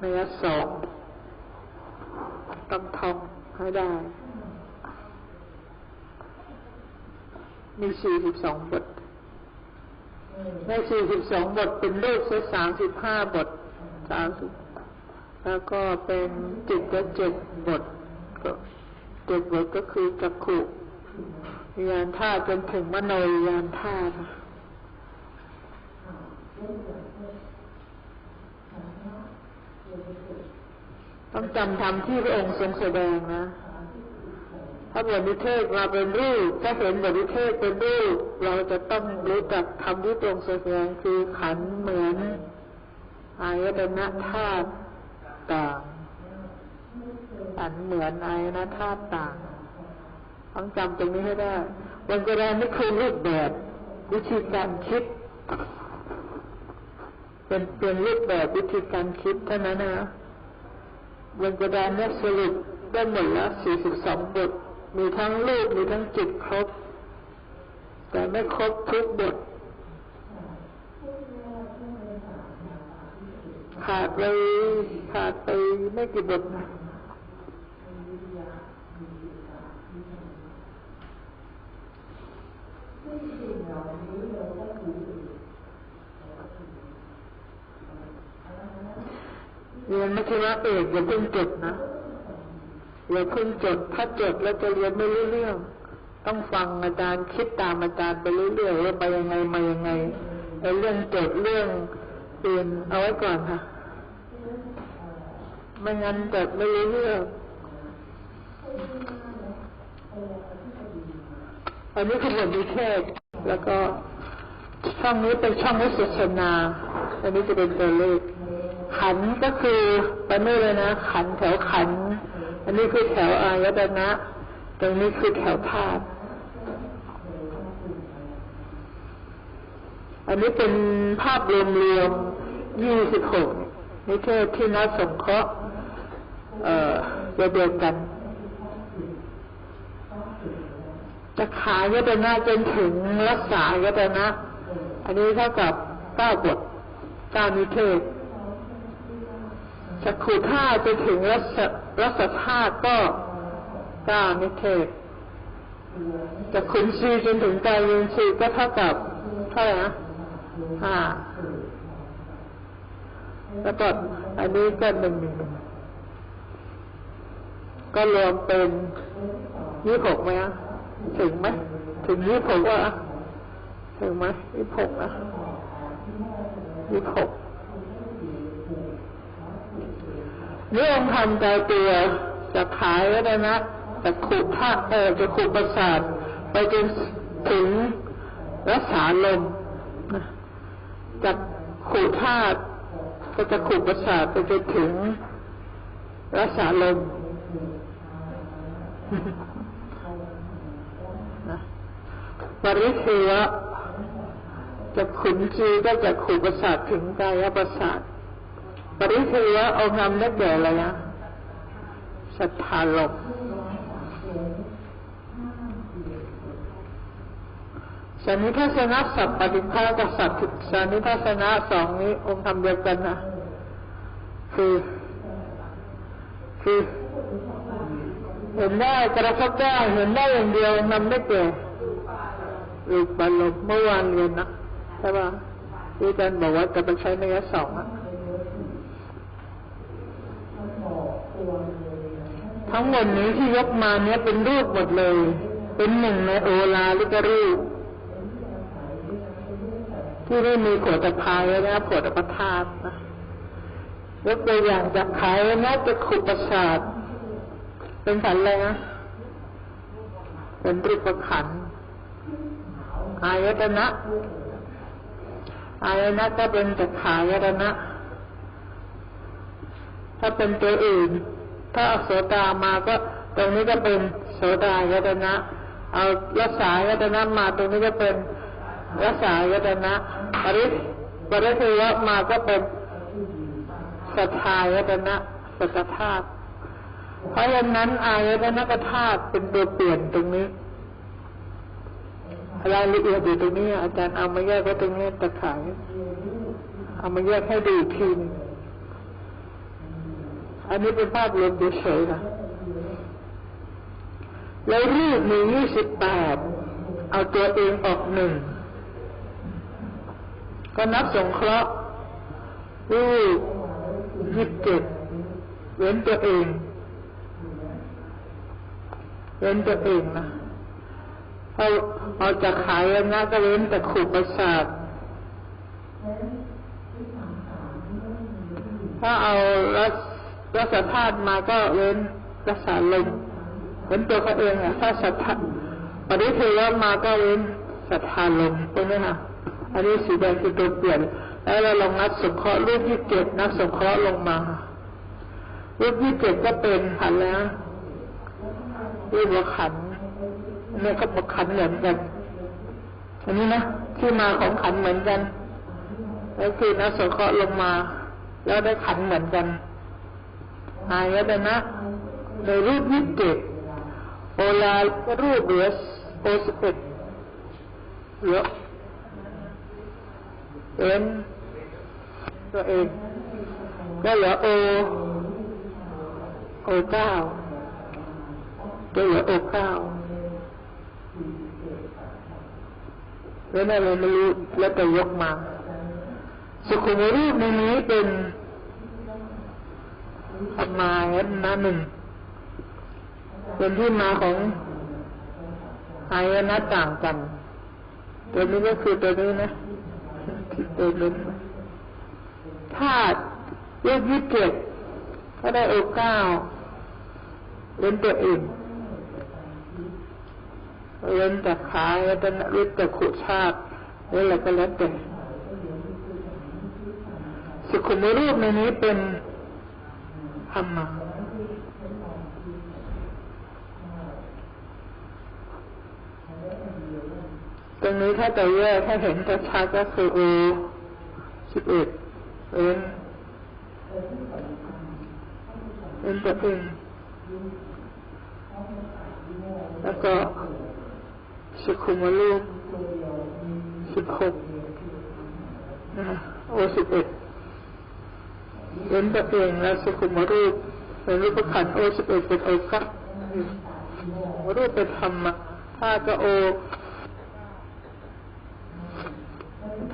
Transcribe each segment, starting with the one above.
ในยสองต้องท่องให้ได้ มีสี่สิบสองบทในสี่สิบสองบทเป็นรูปเสียสามสิบห้าบทสามสิบแล้วก็เป็นจิตก็เจ็ดบทก็เจ็ดบทก็คือจักขุยานธาตุจนถึงมโนยานธาตุ ต้องจำธรรมที่พระองค์ทรงแสดงนะถ้าบทนิเทศมาเป็นรูป ถ้าเห็นบทนิเทศเป็นรูป เราจะต้องรู้จักคำที่ตรงแสดงคือขันเหมือนอายตนะธาตุต่างขันเหมือนอายตนะธาตุต่างต้องจำตรงนี้ให้ได้วันกระดานนี่คือรูปแบบวิธีการคิด เป็นเป็นรูปแบบวิธีการคิดเท่านั้นนะบนกระดานนี้สรุปได้หมดแล้วสี่สิบสองบท มีทั้งรูป มีทั้งจิตครบ แต่ไม่ครบทุกบท ขาดไปขาดไปไม่กี่บทนะเรี เรียนมัธยมเอกอย่าเพิ่งจดนะอย่าเพิ่งจดถ้าจดแล้วจะเรียนไม่รู้เรื่อง ต้องฟังอาจารย์คิดตามอาจารย์ไปเรื่อยๆว่าไปยังไงมายังไงไอ้เรื่องจดเรื่องอื่นเอาไว้ก่อนค่ะไม่งั้นจดไม่รู้เรื่องอันนี้คือบทวิเทศแล้วก็ช่องนี้เป็นช่องวิสุทนา อันนี้จะเป็นตัวเลข ขันก็คือไปไม่เลยนะ ขันแถวขัน อันนี้คือแถวอายตนะ ตรงนี้คือแถวธาตุอันนี้เป็นภาพรวมๆยี่สิบหกนิเทศที่นัดสงเคราะห์เอ่อเดียวกันจะขายตนะจนถึงรักษายตนะ อันนี้เท่ากับเก้าบทเก้านิเทศ จักขุธาตุไปถึงรัศรัศธาตุก็เก้านิเทศจากขุนชีจนถึงกายยินชีก็เท่ากับเท่าไหร่นะห้าแล้วก็อันนี้ก็หนึ่งก็รวมเป็นยี่หกไหมอะถึงไหมถึงยี่หกวะถึงไหมยี่หกอะยี่หก นี่องทำใจตัวจะขายก็ได้นะจะขุดธาตุเออจะขุดประสาทไปจนถึงรักษาลมจากขุดธาตุก็จะขุดประสาทไปจนถึงรักษาลมปริเทวะจะขุนจีก็จะขุดประสาทถึงกายประสาท ปริเทวะเอาคำได้แก่อะไรนะสัทธาลมสันนิทัศนะสัพปฏิภากับสัพสันนิทัศนะสองนี้องค์ทำเดียวกันนะคือคือเห็นได้กระทบได้เห็นได้อย่างเดียวนำได้แก่รูปารมเมื่อวานเรียนนะใช่ป่ะที่อาจารย์บอกว่าจะไปใช้ในยะสองอะ ทั้งหมดนี้ที่ยกมาเนี้ยเป็นรูปหมดเลย เป็นหนึ่งในโอลาลิกรูปที่ไม่มีขวดพายนะขวดประทานนะยกตัวอย่างจากขายนะจะขุประสาทเป็นขันอะไรนะเป็นรูปขันอายตนะอายนะก็เป็นจากขายตนะ ถ้าเป็นตัวอื่น ถ้าเอาโสดามาก็ตรงนี้ก็เป็นโสดายตนะ เอารักษายตนะมาตรงนี้ก็เป็นรักษายตนะปริปริเทวะมาก็เป็นสัทธายตนะสัทธาตุเพราะฉะนั้นอายตนะกธาตุเป็นตัวเปลี่ยนตรงนี้รายละเอียดอยู่ตรงนี้ อาจารย์เอามาแยกไว้ตรงนี้ตะขายเอามาแยกให้ดูทีนึง อันนี้เป็นภาพรวมเฉยๆนะแล้วรูปมียี่สิบแปดเอาตัวเองออกหนึ่งก็นับสงเคราะห์รูปยี่สิบเจ็ดเว้นตัวเอง เว้นตัวเองนะเอาเอาจากขายนะก็เว้นแต่ขูประสาทถ้าเอารัส รัสธาตุมาก็เว้นรัสาลมเว้นตัวเขาเองอะถ้าสัทธาปริเทวมาก็เว้นสัทธาลมใช่ไหมคะอันนี้สีแดงคือตัวเปลี่ยน แล้วเราลองนัดสงเคราะห์รูปที่เจ็ดนัดสงเคราะห์ลงมารูปที่เจ็ดก็เป็นขันแล้วรูปละขันนี่ก็บขันเหมือนกันอันนี้นะที่มาของขันเหมือนกัน แล้วคือนัดสงเคราะห์ลงมา แล้วได้ขันเหมือนกัน อายตนะในรูปยี่สิบเจ็ดโอลารูปเหลือโอสเอ็ดเหลือเอ็นตัวเองก็เหลือโอโอเก้าก็เหลือโอเก้าแล้วนั่นเราไม่รู้แล้วแต่ยกมา สุขุมรูปในนี้เป็น มายนะหนึ่งเป็นที่มาของอายนะต่างกัน ตัวนี้ก็คือตัวนี้นะตัวนี้ธาตุเลขยี่สิบเจ็ดก็ได้โอเก้าเล่นตัวเองเล่นแต่ขาแล้วก็เล่นแต่ขุชาตินี่แหละก็แล้วแต่สุขุมรูปในนี้เป็น ธรรมะตรงนี้ถ้าจะแยกถ้าเห็นจะชัดก็คือโอสิบเอ็ดเอ็นเอ็นตัวเองแล้วก็สุขุมรูปสิบหกโอสิบเอ็ด เว้นตัวเองและสุขุมรูปเป็นรูปขันโอสิบเอ็ดเป็นโอกัรูปเป็นธรรมะถ้าจะโอ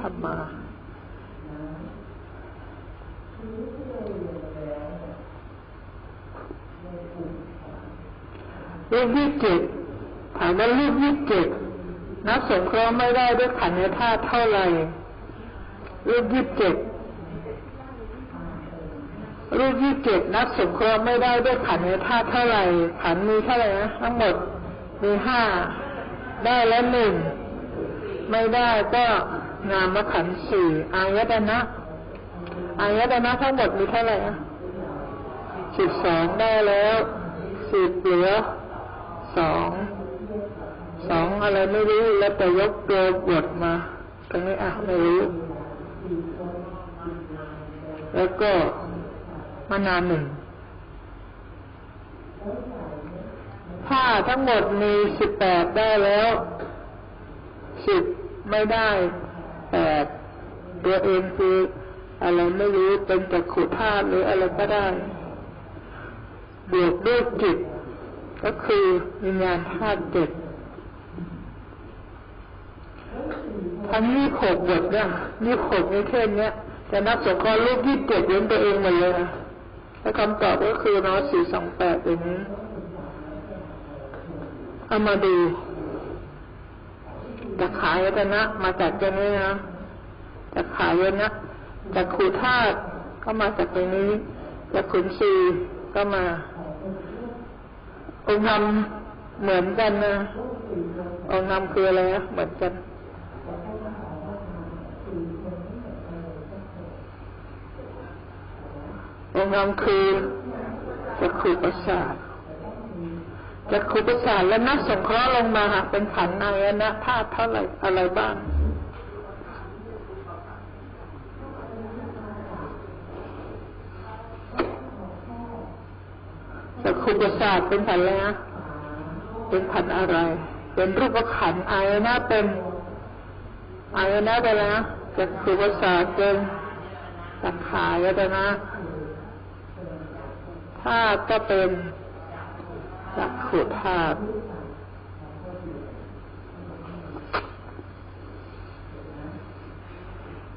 ธรรมะรูปยี่เจ็ดถามว่ารูปยี่เจ็ดนับสงเคราะห์ไม่ได้ด้วยขันธ์ธาตุเท่าไหร่รูปยี่เจ็ด รูปยี่สิบเจ็ดนับสงเคราะห์ไม่ได้ด้วยขันธ์ธาตุเท่าไหร่ขันธ์มีเท่าไหร่นะทั้งหมดมีห้าได้แล้วหนึ่งไม่ได้ก็งามขันธ์สี่อายตนะอายตนะทั้งหมดมีเท่าไหร่นะสิบสองได้แล้วสิบเหลือสองสองอะไรไม่รู้แล้วแต่ยกตัวบทมาตรงนี้อะไม่รู้ แล้วก็ มานานหนึ่ง ถ้าทั้งหมดมีสิบแปดได้แล้วสิบไม่ได้แปดตัวเองคืออะไรไม่รู้เป็นจักขุธาตุหรืออะไรก็ได้บวกด้วยจิต ก็คือวิญญาณธาตุเจ็ดทั้งยี่หกบทเนี่ยยี่หกในเทศเนี้ยจะนับสงเคราะห์รูปที่เจ็ดเว้นตัวเองหมดเลยนะ แล้วคำตอบก็คือนอสี่สองแปดอย่างนี้เอามาดูจะขายตนะมาจากตรงนี้นะจะขายนะจากขูธาตุก็มาจากตรงนี้จากขุนศีก็มาองค์นำเหมือนกันนะองค์นำคืออะไรนะเหมือนกัน องค์นำคือจักขุประสาทจักขุประสาทและนักสงเคราะห์ลงมาหาเป็นขันธ์นายนะธาตุเท่าไหร่อะไรบ้างจักขุประสาทเป็นขันอะไรนะเป็นขันอะไร เป็นรูปขันอายนะเป็นอายนะไปแล้วจักขุประสาทเป็นสังขารยตนะาตุก็เป็นจักขุธาตุ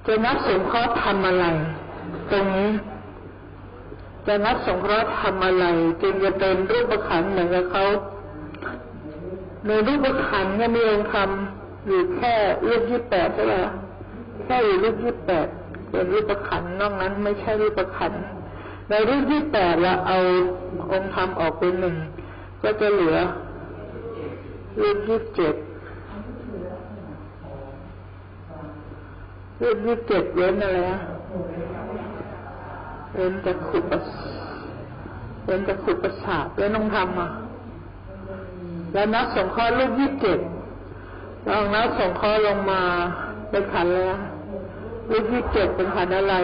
จะนับสงเคราะห์ทำอะไร ตรงนี้ จะนับสงเคราะห์ทำอะไรจึงจะเป็นรูปขันเหมือนกับเขาในรูปขันเนี่ยมีองค์คำอยู่แค่รูปยี่แปดใช่ไหมแค่อยู่รูปยี่แปดเป็นรูปขันนอกนั้นไม่ใช่รูปขันธ ในรูปยี่แปดเราเอาองค์ธรรมออกเป็นหนึ่งก็จะเหลือรูปยี่เจ็ดรูปยี่เจ็ดเว้นอะไรนะเว้นจะขุดประเว้นจะขุดประสาทเว้นองค์ธรรมอะแล้วนับสงเคราะห์รูปยี่เจ็ดลองนับสงเคราะห์ลงมาเป็นขันแล้วรูปยี่เจ็ดเป็นขันอะไร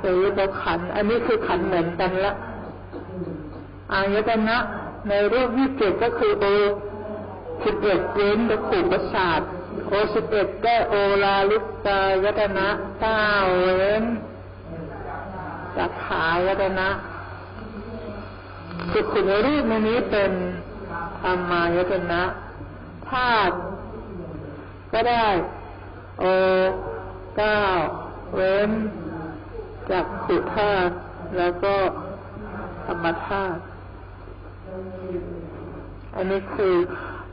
เป็นรูปขัน อันนี้คือขันเหมือนกันละอายตนะ ในรูปยี่เจ็ดก็คือโอสิบเอ็ดเว้นตะขู่ประสาทโอสิบเอ็ดได้โอลาลิกายตนะเก้าเว้นจักขายตนะสุขุในรูปในนี้เป็นธรรมายตนะธาตุก็ได้ โอเก้าเว้น จากขุธาตุแล้วก็ธรรมธาตุอันนี้คือ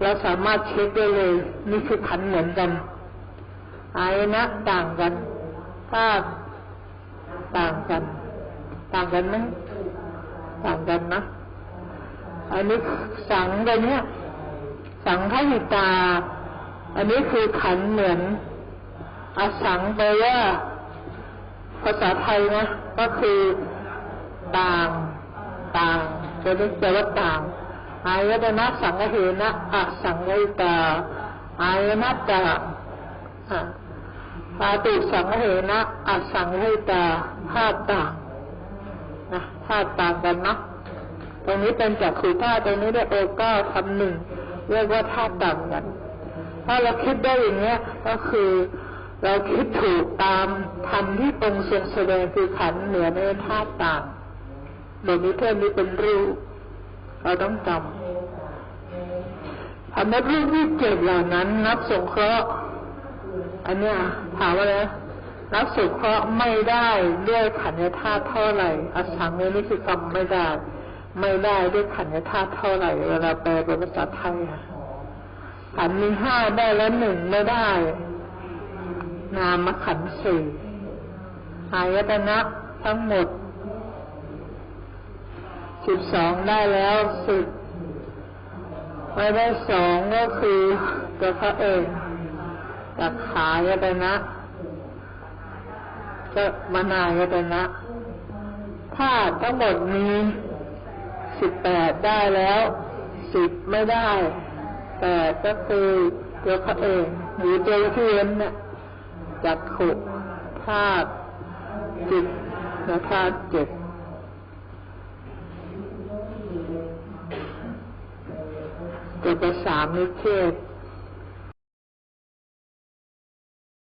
เราสามารถเช็คได้เลย นี่คือขันเหมือนกันอายนะต่างกันธาตุต่างกัน ต่างกันไหมต่างกันนะอันนี้สังตัวเนี้ยสังขหิตา อันนี้คือขันเหมือนอสังแปลว่า ภาษาไทยนะ ก็คือต่าง ต่างจะเรียกแปลว่าต่างอายตนะสังเหนะอสังหิตาอายนะตาปาตุสังเหนะอสังหิตาธาตุต่างนะธาตุต่างกันนะตรงนี้เป็นจักขุธาตุตรงนี้ได้โอก้าคำหนึ่งเรียกว่าธาตุต่างกัน ถ้าเราคิดได้อย่างเงี้ย ก็คือ เราคิดถูกตามธรรมที่ตรงทรงแสดงคือขันเหนือในธาตุต่างเดี๋ยวนี้เท่านี้เป็นรูป เราต้องจำทำให้รูปที่เจ็ดเหล่านั้น นับสงเคราะห์อันเนี้ยถามว่าอะไรนับสงเคราะห์ไม่ได้ด้วยขันธ์ธาตุเท่าไหร่อสังเนี่ยนี่คือคำไม่ได้ ไม่ได้ด้วยขันธ์ธาตุเท่าไหร่เวลาแปลเป็นภาษาไทยขันมีห้าได้แล้วหนึ่งไม่ได้ นามขันธ์สี่อายตนะทั้งหมดสิบสองได้แล้วสิบไม่ได้สองก็คือตัวพระเองกับขายตนะก็มานายตนะธาตุทั้งหมดมีสิบแปดได้แล้วสิบไม่ได้แปดก็คือตัวพระเองหรือตัวที่เว้นเนี่ย จักขุธาตุจิตและธาตุเจ็ดตัวประสามนิเทศ